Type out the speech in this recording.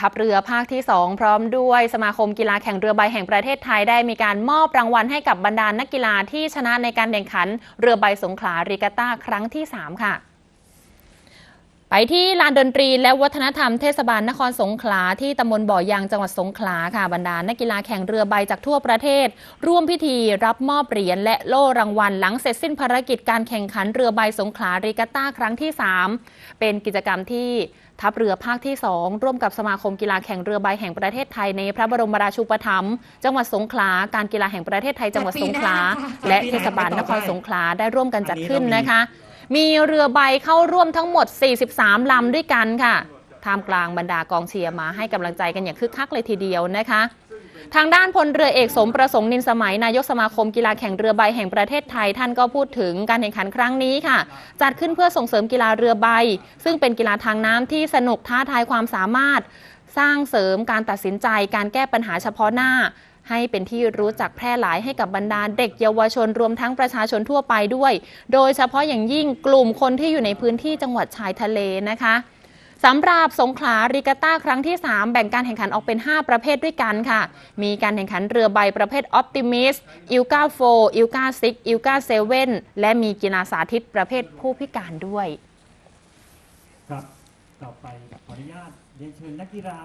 ทัพเรือภาคที่ 2 พร้อมด้วยสมาคมกีฬาแข่งเรือใบแห่งประเทศไทยได้มีการมอบรางวัลให้กับบรรดานักกีฬาที่ชนะในการแข่งขันเรือใบสงขลารีกาต้าครั้งที่ 3 ค่ะ ไปที่ลานดนตรีและวัฒนธรรมเทศบาลนครสงขลาที่ตำบลบ่อยางจังหวัดสงขลาค่ะบรรดานักกีฬาแข่งเรือใบจากทั่วประเทศ ร่วมพิธีรับมอบเหรียญและโล่รางวัล หลังเสร็จสิ้นภารกิจการแข่งขันเรือใบสงขลารีกาต้าครั้งที่ 3 เป็นกิจกรรมที่ทัพเรือภาคที่ 2 ร่วมกับสมาคมกีฬาแข่งเรือใบแห่งประเทศไทยในพระบรมราชูปถัมภ์จังหวัดสงขลา การกีฬาแห่งประเทศไทยจังหวัดสงขลา และเทศบาลนครสงขลาได้ร่วมกันจัดขึ้นนะคะ มีเรือใบเข้าร่วมทั้งหมด 43 ลำด้วยกันค่ะท่ามกลางบรรดากองเชียร์มาให้กำลังใจกันอย่างคึกคักเลยทีเดียวนะคะ ทางด้านพลเรือเอกสมประสงค์นินสมัย นายกสมาคมกีฬาแข่งเรือใบแห่งประเทศไทย ท่านก็พูดถึงการแข่งขันครั้งนี้ค่ะ จัดขึ้นเพื่อส่งเสริมกีฬาเรือใบ ซึ่งเป็นกีฬาทางน้ำที่สนุกท้าทายความสามารถ สร้างเสริมการตัดสินใจการแก้ปัญหาเฉพาะหน้า ให้เป็นที่รู้จักแพร่หลายให้กับบรรดาเด็กเยาวชนรวมทั้งประชาชนทั่วไปด้วย โดยเฉพาะอย่างยิ่งกลุ่มคนที่อยู่ในพื้นที่จังหวัดชายทะเลนะคะสำหรับสงขลารีกาต้าครั้งที่ 3 แบ่งการแข่งขันออกเป็น 5 ประเภทด้วยกันค่ะ มีการแข่งขันเรือใบประเภทออ t ติมิสอิลกาโฟอิลกาซิกอิลกาเซเว่นและมีกีฬาสาธิตประเภทผู้พิการด้วย ครับ ต่อไปขออนุญาตเรียนเชิญนักกีฬา